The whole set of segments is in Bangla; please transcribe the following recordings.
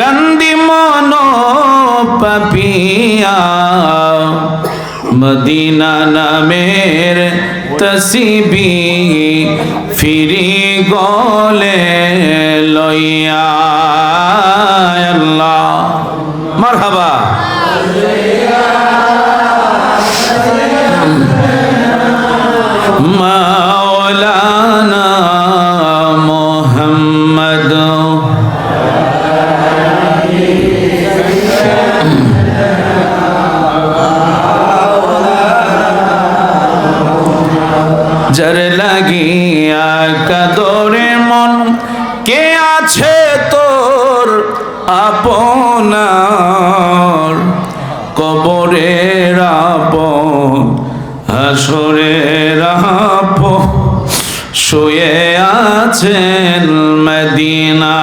কান্দি মন পাপিয়া মদিনা নামের তসিবি ফিরি গলে লইয়া আল্লাহ মারহাবা হাসরের শুয়ে আছেন মদিনায়।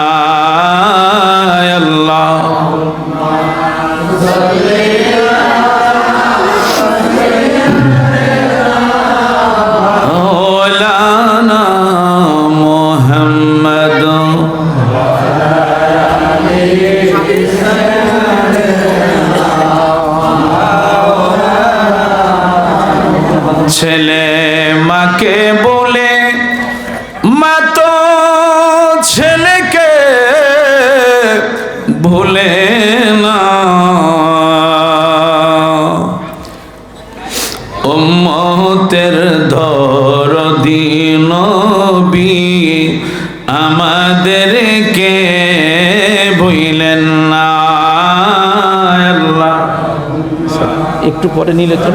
একটু পরে নিলে তো।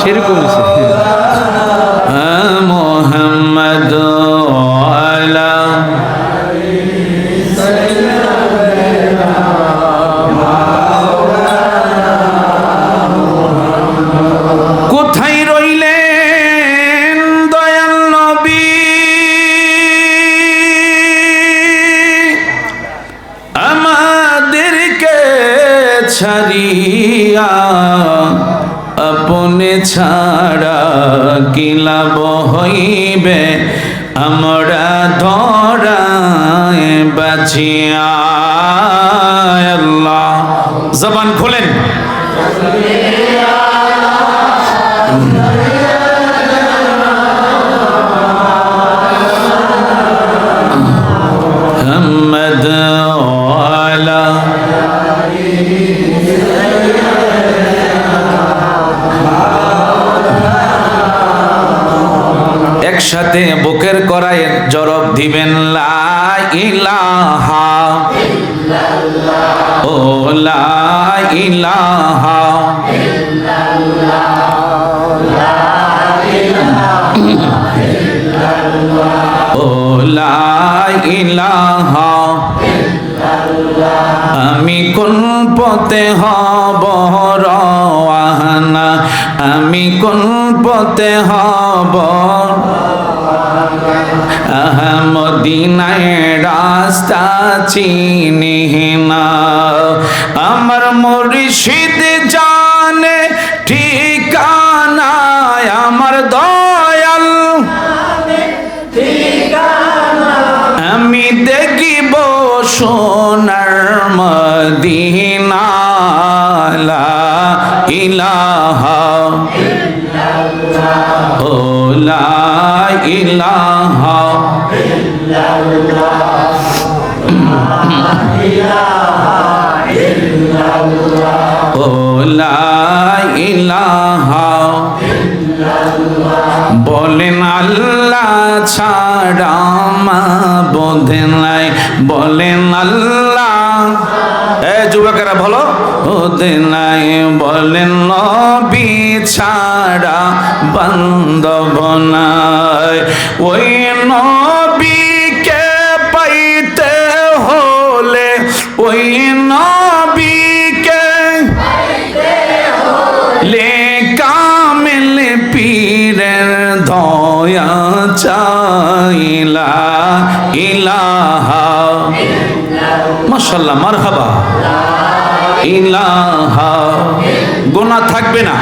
সেরকম মোহাম্মদ ছাড়িয়া আপনে ছাড়া কি লাভ হইবে? আমরা ধরায় বাঁচিয়া আল্লাহ। জবান খোলেন। একসাথে বুকের করায় জরব দিবেন ইলাহা। ও ও আমি কোন পথে হব রওয়ানা? আমি কোন পথে হব মদিনায় রাস্তা চিনি না। আমার মুর্শিদ জানে ঠিকানা আমার দয়াল। আমি দেখিব সোনার মদিনা। লা ইলাহা ইলাহা ও লা ইলাহা বলেন আল্লাহ ছাড়া বোধে নাই। বলেন আল্লাহ। এ যুবকেরা বলো। ওদে নাই বলেন নবী ছাড়া বান্ধব নাই। ওই নবীকে পাইতে হলে ওই নবীকে লে কামিল পীরের দয়া চাইলা, ইলাহা মাশাল্লাহ মারহাবা। ইলাহা। গোনা থাকবে না।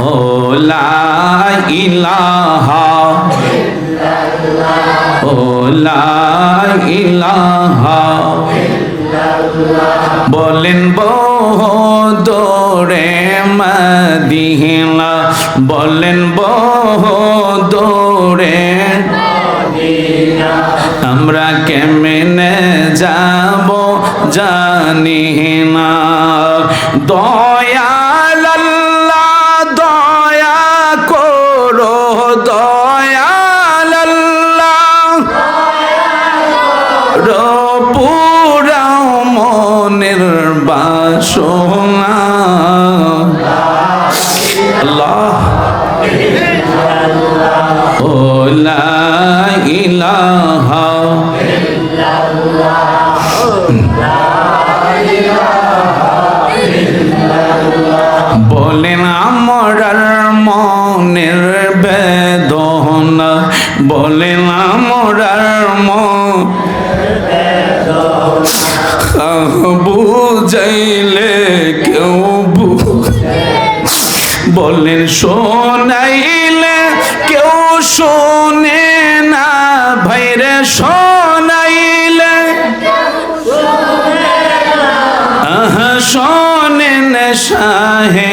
ও লা ইলাহা। ও লা ইলাহা। বলেন দৌড়ে মদিনা। বলেন দৌড়ে আমরা কেমনে যাব জানি দয়াল দয়া করো দয়াল আল্লাহ পুরাও মনের বাসনা। আল্লাহ। ও লা ইলাহা বলেন আমরার মনের বেদনা। বলেন আহ, বুঝাইলে কেউ বলেন শোনাইলে কেউ শোনে না। ভাইরে শোনাইলে। শোনেন শাহে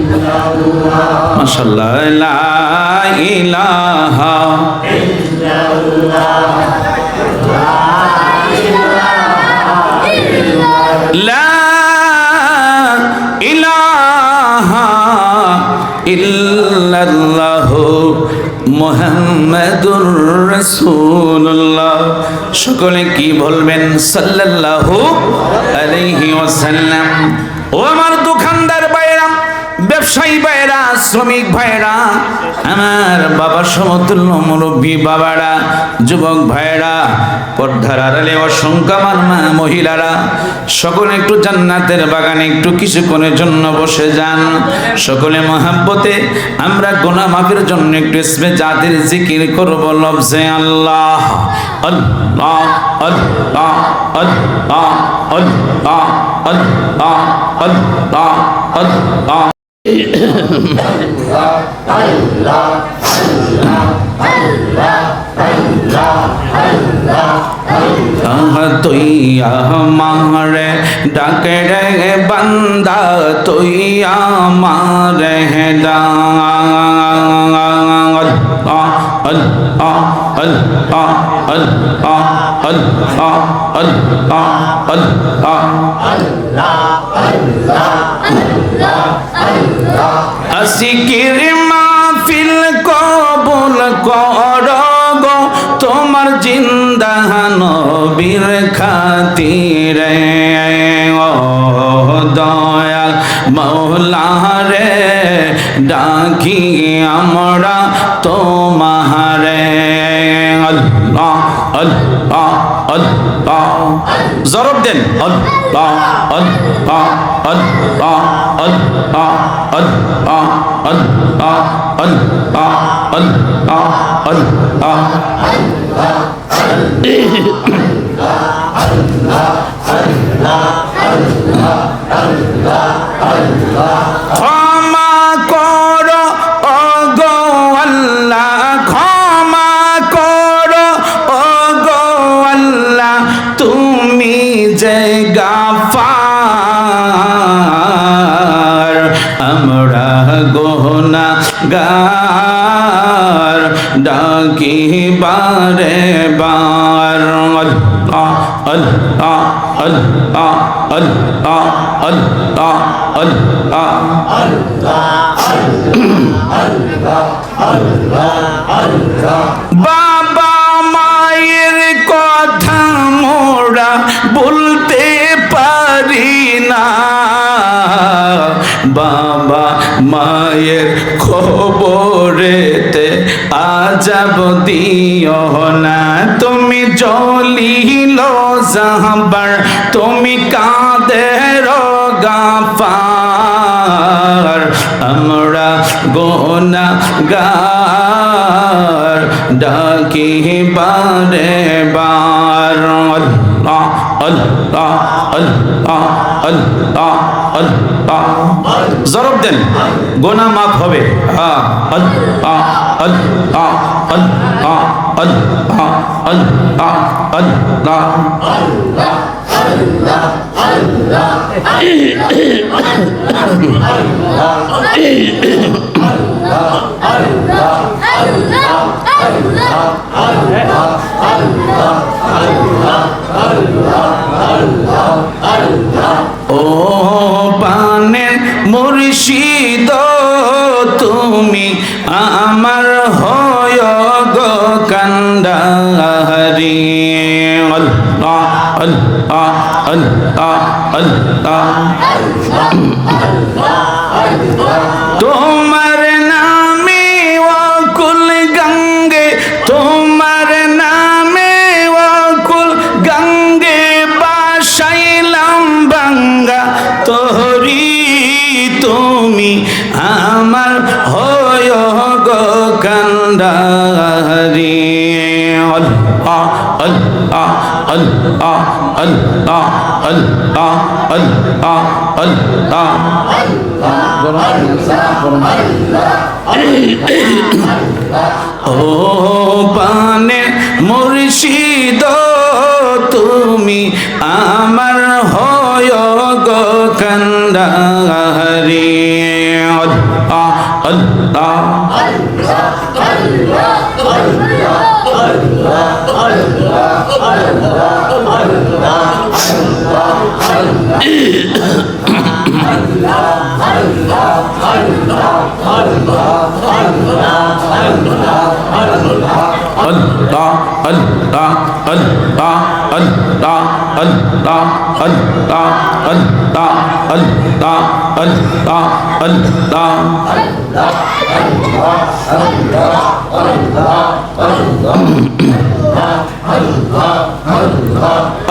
ও লা ইলাহা মাশাআল্লাহ লা ইলাহা ইল্লাল্লাহু। মুহাম্মাদুর রাসূলুল্লাহ। সকলে কি বলবেন? সাল্লাল্লাহু আলাইহি ওয়াসাল্লাম। ও আমার ব্যবসায়ী ভাইরা শ্রমিক ভাইরা আমার বাবার সমতুল্য মুরব্বী বাবারা, যুবক ভাইরা পর্দার আড়ালে অসংখ্য আমার মা মহিলারা, সকলে একটু জান্নাতের বাগানে একটু কিছুক্ষণের জন্য বসে যান। সকলে মহাব্বতে, আমরা গোনা মাফের জন্য একটু ইসমে জাতির জিকির করব লফজে আল্লাহ। আল্লাহ আল্লাহ আল্লাহ আল্লাহ আল্লাহ আল্লাহ আল্লাহ। তুই আমারে ডাকে রে বান্দা তুই আমারে ডাল আল আল আল আল আল আসিকির মাহফিল কবুল কর গো, তোমার জিন্দা নবীর খাতিরে। দয়াল মৌলা রে ডাকি আমরা তোমারে আল্লাহ আল্লাহ। আল্লাহ জরব দেন আল্লাহ আল্লাহ আল্লাহ আল্লাহ আল্লাহ আল্লাহ আল্লাহ আল্লাহ আল্লাহ ক্ষমা যে গাফার আমরা গোনা গার ডাকি বারে বার আল্লাহ আল্লাহ আল্লাহ আল্লাহ আল্লাহ আল্লাহ না। বাবা মায়ের খবরেতে আজাব দিও না। তুমি জলিল জাহবার তুমি কাদের গাফার আমরা গোনা গার ডাকি বারে বার আল্লাহ আল্লাহ আল্লাহ আল্লাহ জরব দেন। গোনা মাফ হবে। আল্লাহ আল্লাহ আল্লাহ আল্লাহ আল্লাহ আল্লাহ ও পানের মুর্শিদ তুমি আমার তোমার নামে ওকুল গঙ্গে, তোমার নামে ওকুল গঙ্গে বাসাইলাম বাঙ্গা। তোরি তুমি আমার হয় গো আল্লাহ আল্লাহ আল্লাহ আল্লাহ। আল্লাহ আল্লাহ আল্লাহ ও পানে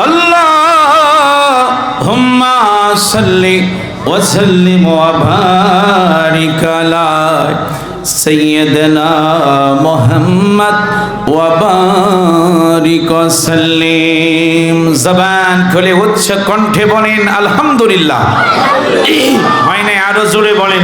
Allah صل وسلم وبارك على سيدنا محمد وبارك وسلم জবান খুলে উচ্চ কণ্ঠে বলেন আলহামদুলিল্লাহ হয় নাই আরো জোরে বলেন